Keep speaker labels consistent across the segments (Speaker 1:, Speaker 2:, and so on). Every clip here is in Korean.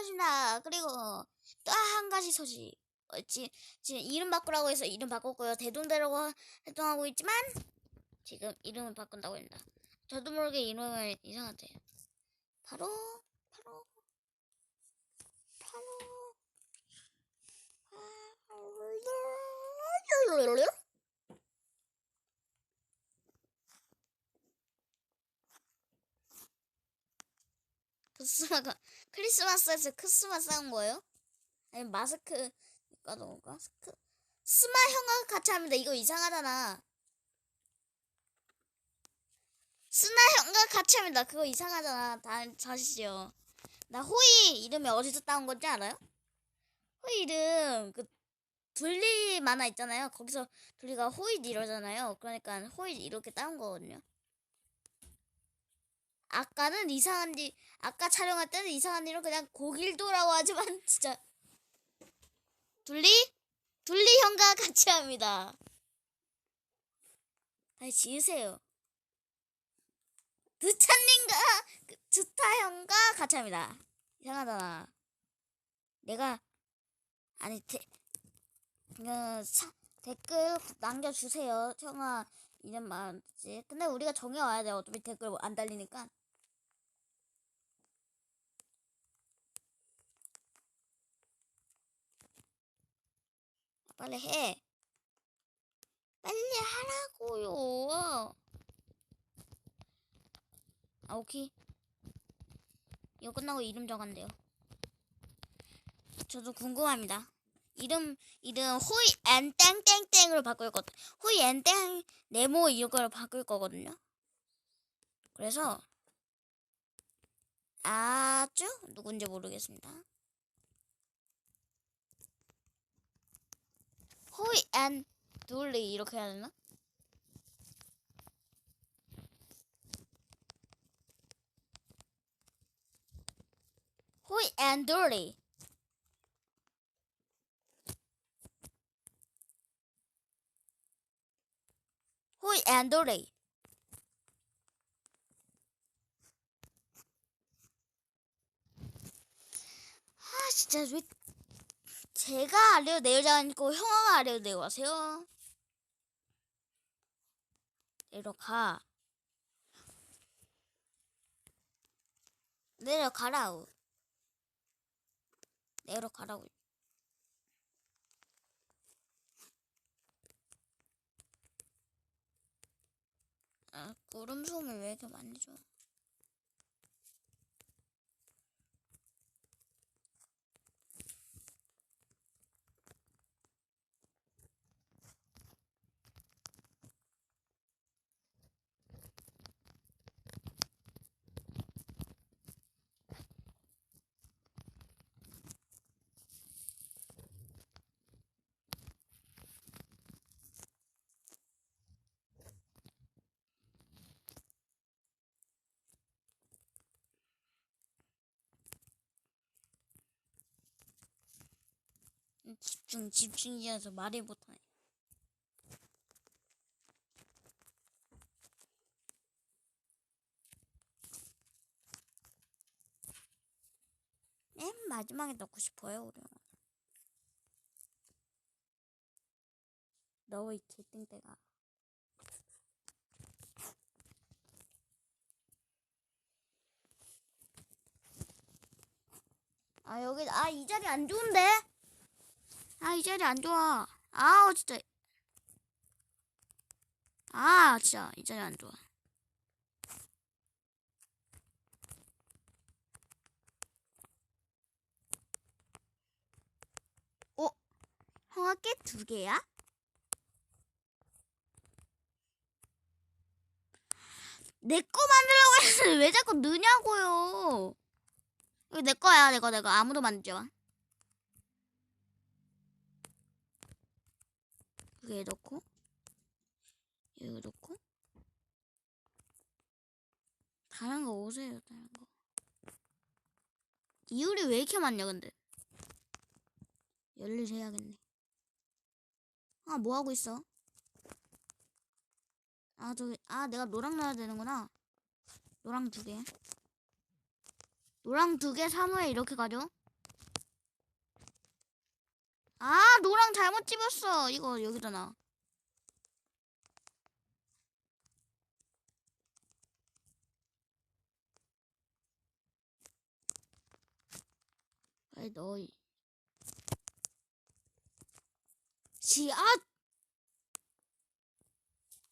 Speaker 1: 것이다. 그리고 또 한 가지 소식. 어, 지, 지금 이름 바꾸라고 해서 이름 바꿨고요. 대동대라고 하- 활동하고 있지만 지금 이름을 바꾼다고 합니다. 저도 모르게 이름을 이상하대요. 바로 바로 바로 크리스마가 크리스마스에서 크리스마스 한 거예요? 아니 마스크 까도 마스크 스마 형과 같이 합니다. 이거 이상하잖아. 스나 형과 같이 합니다. 그거 이상하잖아. 다 자시죠. 나 호이 이름이 어디서 따온 건지 알아요? 호이 이름 그 둘리 만화 있잖아요. 거기서 둘리가 호이 이러잖아요. 그러니까 호이 이렇게 따온 거거든요. 아까는 이상한 일, 아까 촬영할 때는 이상한 일은 그냥 고길도라고 하지만 진짜 둘리? 둘리 형과 같이 합니다. 다시 지으세요. 드찬님과 그 주타 형과 같이 합니다. 이상하잖아. 내가 아니 데, 그, 차, 댓글 남겨주세요. 형아 이름 뭐지? 근데 우리가 정해와야 돼. 어차피 댓글 안 달리니까. 빨리 해. 빨리 하라고요. 아, 오케이. 이거 끝나고 이름 정한대요. 저도 궁금합니다. 이름, 이름, 호이 앤 땡땡땡으로 바꿀 것, 호이 앤 땡, 네모 이걸 바꿀 거거든요. 그래서, 아주 누군지 모르겠습니다. 호이 앤 둘리 이렇게 해야 되나? 호이 앤 둘리 호이 앤 둘리 아 진짜 왜 제가 아래로 내려자 않고 형아가 아래로 내려가세요. 내려가. 내려가라고. 내려가라고. 아, 구름 소음을 왜 이렇게 많이 줘? 집중, 집중이어서 말을 못하네. 맨 마지막에 넣고 싶어요, 우리. 너의 개땡땡아. 아, 여기, 아, 이 자리 안 좋은데? 아, 이 자리 안 좋아. 아우, 진짜. 아, 진짜, 이 자리 안 좋아. 어? 형아 깨두 개야? 내 거 만들려고 했는데 왜 자꾸 느냐고요? 이거 내 거야, 내 거, 내 거. 아무도 만들지 마. 여기에 넣고 여기 넣고. 다른 거 오세요 다른 거. 이율이 왜 이렇게 많냐 근데? 열일 해야겠네. 아 뭐하고 있어? 아 저기 아 내가 노랑 넣어야 되는구나. 노랑 두개. 노랑 두 개 사무에 이렇게 가죠 아, 노랑 잘못 집었어. 이거 여기다 놔. 빨리 넣어. 이- 씨앗!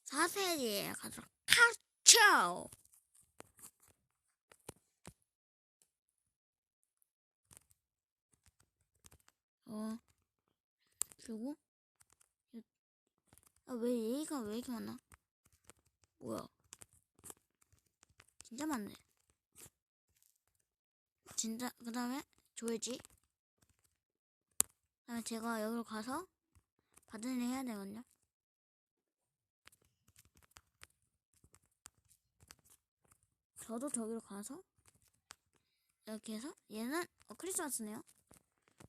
Speaker 1: 사세리에 가서 카초! 어. 그리고 아왜 얘가 왜 이렇게 많나? 뭐야? 진짜 많네. 진짜 그 다음에 줘야지. 그다음에 제가 여기로 가서 받은 일 해야 되거든요. 저도 저기로 가서 이렇게 해서 얘는 어, 크리스마스네요.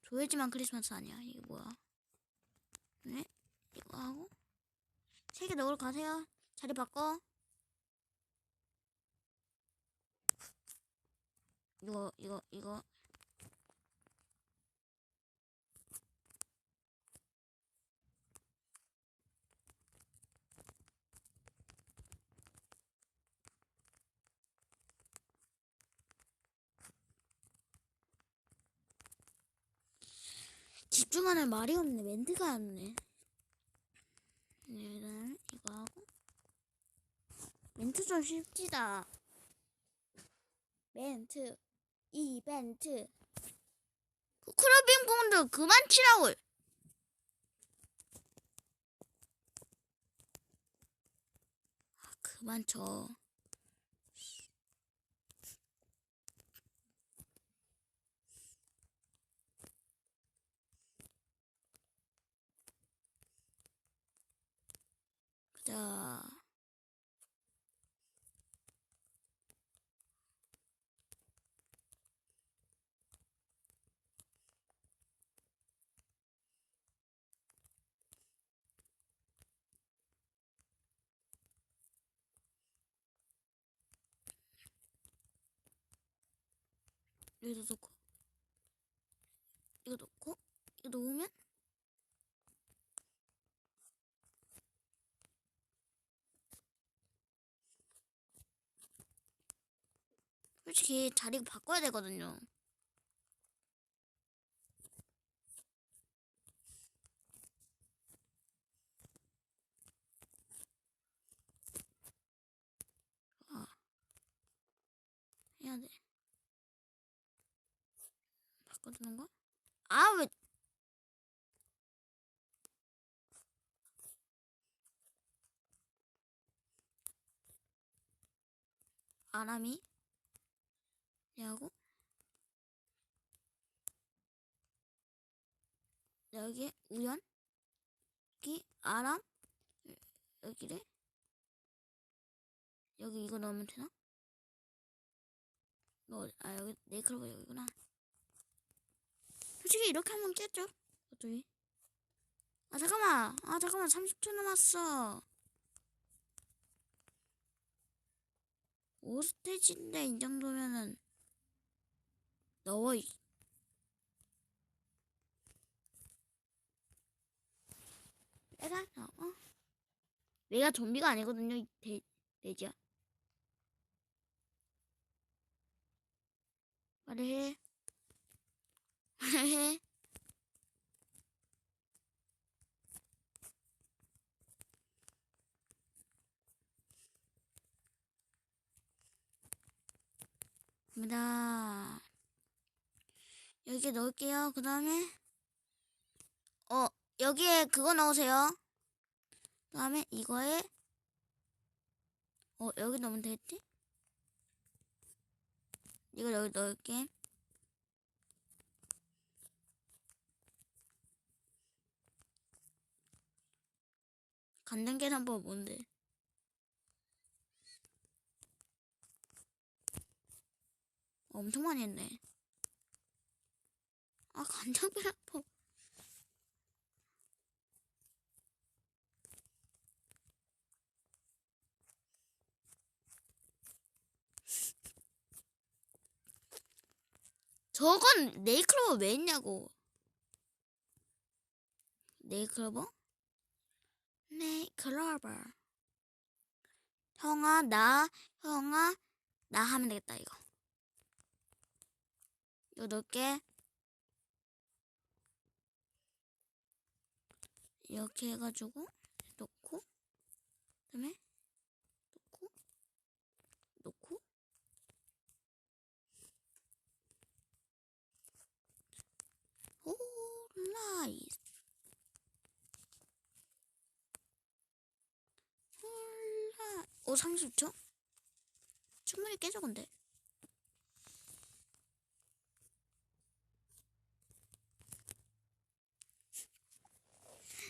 Speaker 1: 줘야지만 크리스마스 아니야. 이게 뭐야? 네? 이거 하고 세 개 넣으러 가세요. 자리 바꿔. 이거 이거 이거 집중하는 말이 없네. 멘트가 안 네. 네, 일단 이거 하고 멘트 좀 쉽지다. 멘트 이벤트 그 크로빙 분들 그만 치라고. 아, 그만 쳐. 자. 여기도 넣고. 이거 넣고? 이거 넣으면 솔직히 자리 바꿔야 되거든요. 아, 해야 돼. 바꿔주는 거? 아, 왜? 아람이? 하고 여기 우연 여기 아람 여기래 여기 이거 넣으면 되나? 어디- 아 여기 네이클로가 여기구나. 솔직히 이렇게 하면 깼죠 어쩌기 아 잠깐만! 아 잠깐만! 30초 남았어. 5스테이지인데 이 정도면은 넣어. 이 내가 어? 내가 좀비가 아니거든요 이 돼, 돼지야. 말해. 말해. 입니다 여기 넣을게요 그 다음에 어 여기에 그거 넣으세요 그 다음에 이거에 어 여기 넣으면 되겠지? 이거 여기 넣을게 간장 계산법 뭔데? 엄청 많이 했네. 아 간장 계산법. 저건 네이클로버 왜 했냐고. 네이클로버? 네이클로버. 형아, 나, 형아, 나 하면 되겠다, 이거. 이거 넣을게. 이렇게 해가지고, 넣고, 그 다음에, 넣고, 넣고, 오, 나이스. 홀라, 오, 30초? 충분히 깨져, 근데.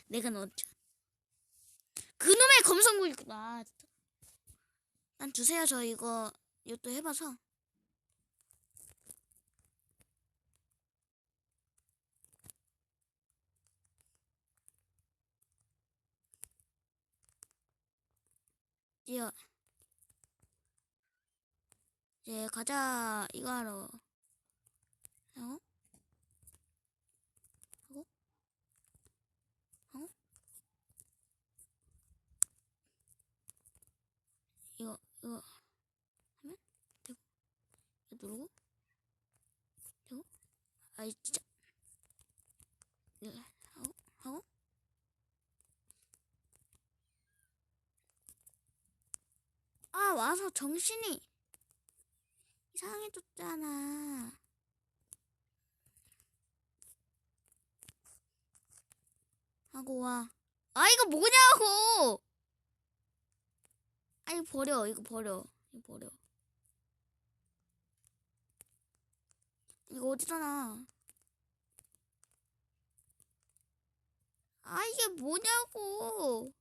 Speaker 1: 내가 넣었죠. 그놈의 검성구이구나. 난 주세요, 저 이거, 이것도 해봐서. 이제, 이제 가자, 이거 하러. 어? 하고? 하고? 이거, 이거, 하면? 되고, 이거 누르고, 되고, 아이, 진짜. 이거, 하고, 하고. 아, 와서 정신이 이상해졌잖아. 하고 와. 아, 이거 뭐냐고! 아, 이거 버려. 이거 버려. 이거 버려. 이거 어디잖아. 아, 이게 뭐냐고!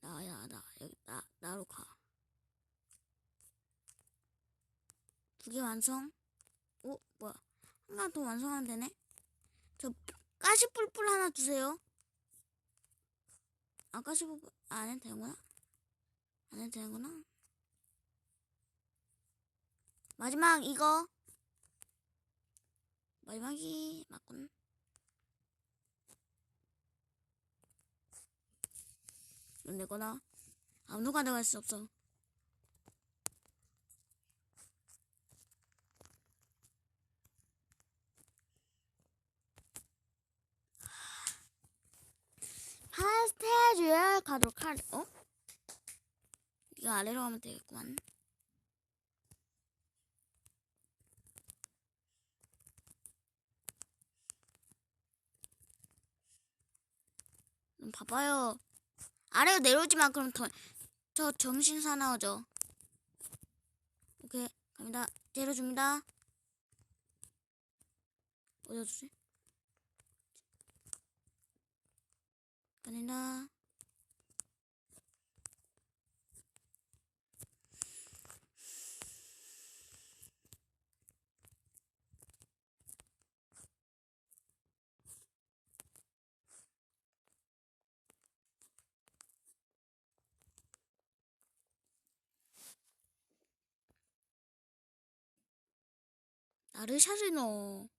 Speaker 1: 나야 나 여기 나 나로 가. 두 개 완성. 오 뭐야? 하나 더 완성하면 되네. 저 가시 뿔뿔 하나 주세요. 아 가시 뿔뿔 안 해도 되는구나. 안 해도 되는구나. 마지막 이거. 마지막이 맞군. 이건 내 거다. 아무도 가져갈 수 없어. 파스텔 가도록 할, 어? 이거 아래로 가면 되겠구만. 음, 봐봐요. 아래로 내려오지만 그럼 더, 저 정신 사나워져. 오케이, 갑니다. 내려줍니다. 어디다 주지? 갑니다. 나를 샷을 넣어.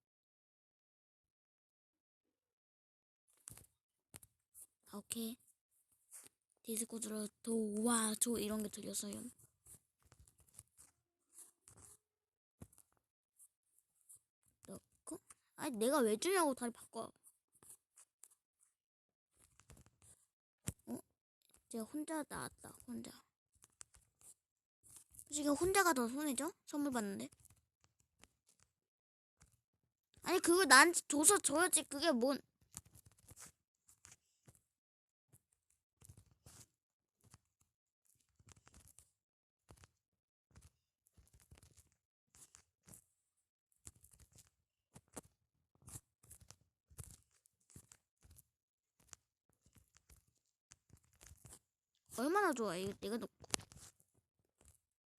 Speaker 1: 오케이. 디스코드로 도와줘 이런 게 들렸어요. 넣고 아니 내가 왜 주냐고 다리 바꿔. 어? 이제 혼자 나왔다. 혼자. 지금 혼자가 더 손해죠? 선물 받는데. 아니 그걸 나한테 줘서 줘야지 그게 뭔 얼마나 좋아 이거 내가 놓고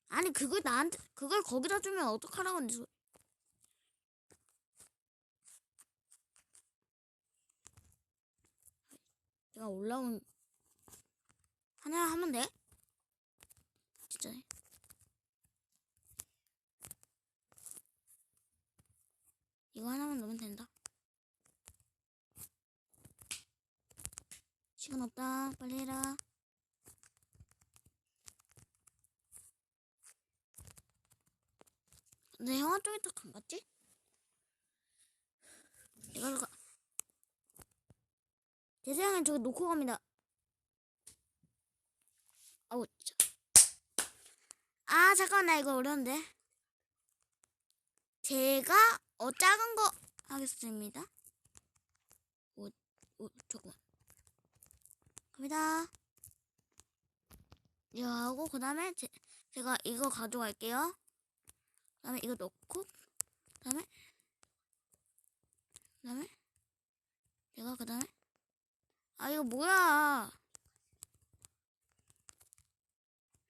Speaker 1: 아니 그걸 나한테 그걸 거기다 주면 어떡하라고 하는지 소- 내가 올라온 하나 하면 돼? 진짜. 이거 하나만 넣으면 된다. 시간 없다. 빨리 해라. 근데 형아 쪽에 딱안 갔지? 내가 가. 대세양은 저기 놓고 갑니다. 아우. 아 잠깐 나 이거 어려운데. 제가 어 작은 거 하겠습니다. 오, 오 조금. 갑니다. 이거 하고 그 다음에 제, 제가 이거 가져갈게요. 그다음에 이거 넣고 그다음에 그다음에 내가 그 다음에 아 이거 뭐야?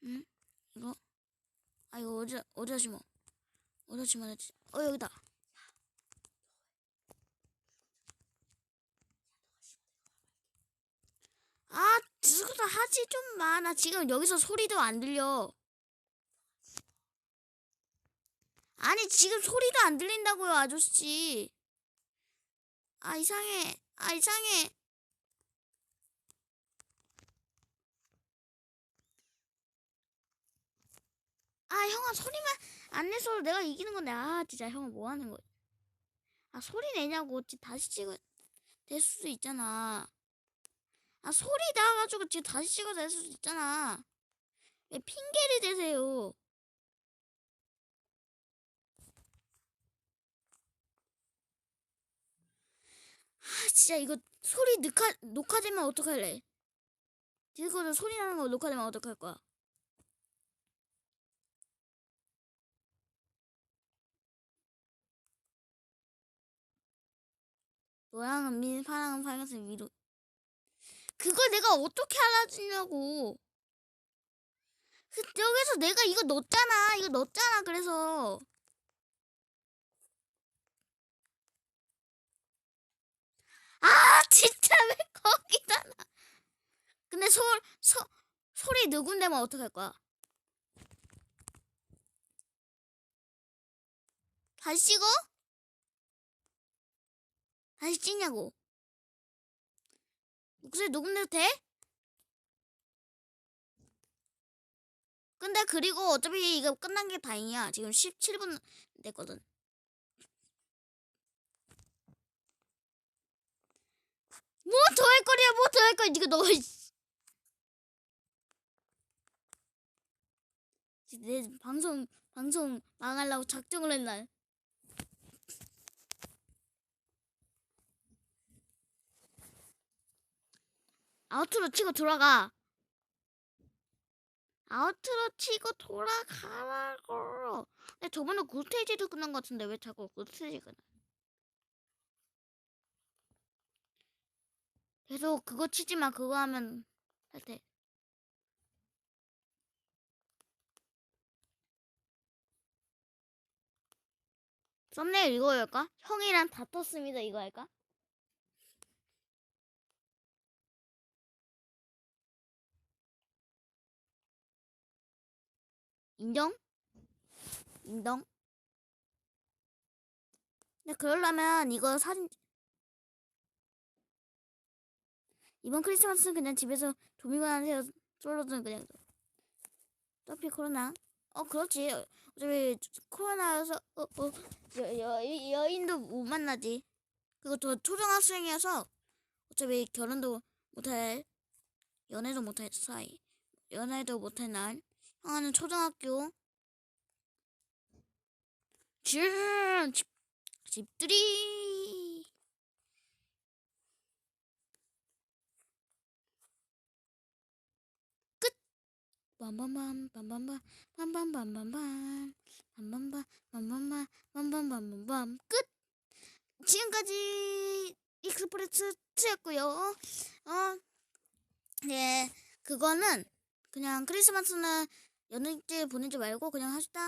Speaker 1: 응? 이거 아 이거 어디 어디다 심어? 어디다 심어야 되지? 어 여기다. 아 지금 하지 좀 마. 나 지금 여기서 소리도 안 들려. 아니 지금 소리도 안 들린다고요 아저씨. 아 이상해. 아 이상해. 아 형아 소리만 안 내서 내가 이기는 건데 아 진짜 형아 뭐 하는 거야? 아 소리 내냐고 어찌 다시 찍어 될 수도 있잖아. 아 소리 나가지고 지금 다시 찍어서 될 수도 있잖아. 왜 핑계를 대세요? 아 진짜 이거 소리 녹화 녹화되면 어떡할래? 이거는 소리 나는 거 녹화되면 어떡할 거야? 노랑은 민, 파랑은 빨간색 위로. 그걸 내가 어떻게 알아주냐고. 그, 여기서 내가 이거 넣었잖아. 이거 넣었잖아. 그래서. 아, 진짜 왜 거기다 놔. 근데 소, 소, 소리 누군데면 어떡할 거야? 다시 찍어? 다시 찍냐고. 목소리 녹음돼도 돼? 근데 그리고 어차피 이거 끝난 게 다행이야. 지금 17분 됐거든. 뭐 더 할 거리야, 뭐 더 할 거야. 이거 너. 이씨. 내 방송, 방송 망하려고 작정을 했나. 아우트로 치고 돌아가. 아우트로 치고 돌아가라고. 근데 저번에 굿스테이지도 끝난 것 같은데 왜 자꾸 굿스테이지가 나? 계속 그거 치지 마. 그거 하면 할 때. 썸네일 이거 할까? 형이랑 다퉜습니다. 이거 할까? 인정? 인정? 근데 그러려면 이거 사진 이번 크리스마스는 그냥 집에서 조미만 하세요. 솔로든 그냥 어차피 코로나. 어 그렇지. 어차피 코로나여서 어, 어, 여, 여, 여인도 못 만나지. 그리고 저 초등학생이어서 어차피 결혼도 못할 연애도 못할 사이. 연애도 못할 날. 형아는 초등학교 집, 집 집들이 끝 빰빰빰 빰빰빰 빰빰빰빰빰 빰빰빰 빰빰빰 빰빰빰빰빰 끝! 지금까지 익스프레스 트였고요. 어, 네. 그거는 그냥 크리스마스는 연예계 보내지 말고 그냥 하시다.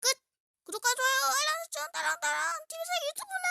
Speaker 1: 끝! 구독과 좋아요, 알람 설정, 따랑따랑, TV사 유튜브는